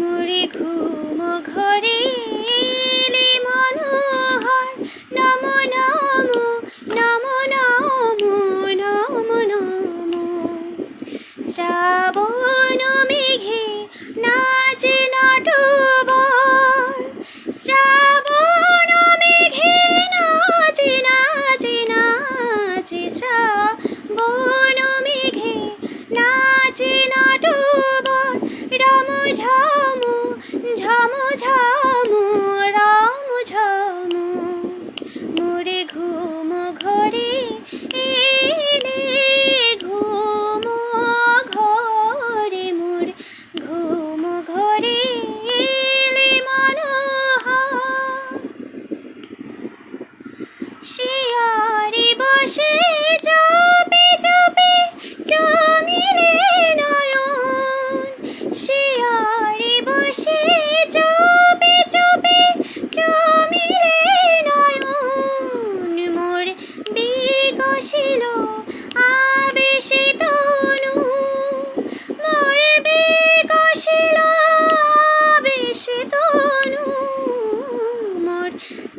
মোরে ঘুম ঘরে মনোহর। নম নম নম নম নম নম। শ্রাবণ মেঘে নাচে নটবর। শ্রাবণ মেঘে নাচে নাচে নাচে শ্রাবণ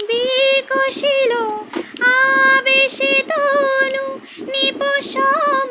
বিকশিল আবেশিতনু নিপশম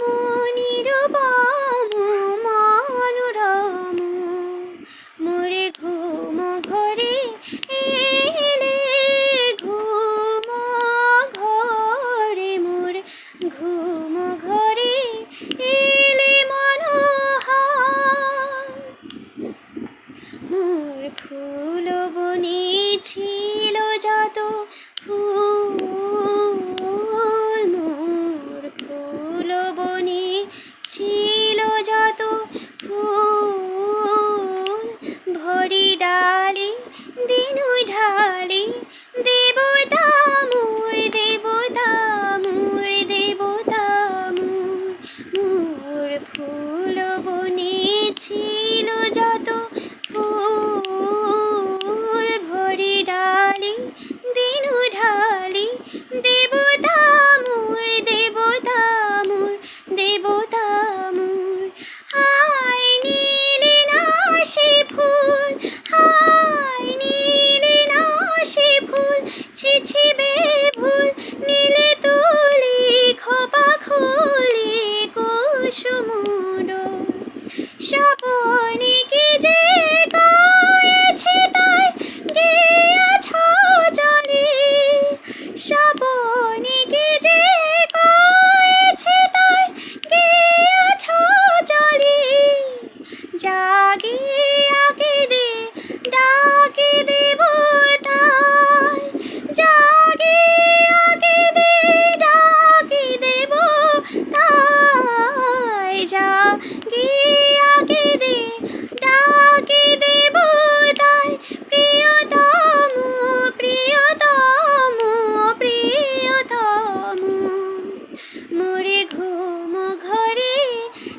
যা গিয়া কেঁদে ডাকে দেব তাই প্রিয়তম প্রিয়তম প্রিয়তম। মোরে ঘুম ঘরে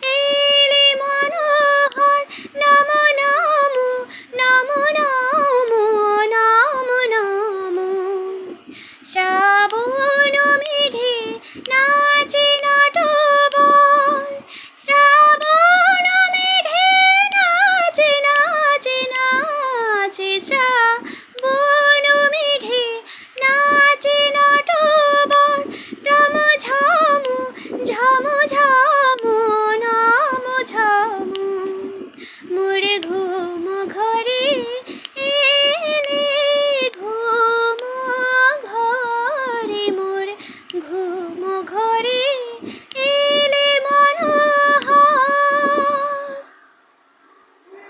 এলে মনোহর। নম নম নম, নাম, নম নম। শ্রাবণ মেঘে না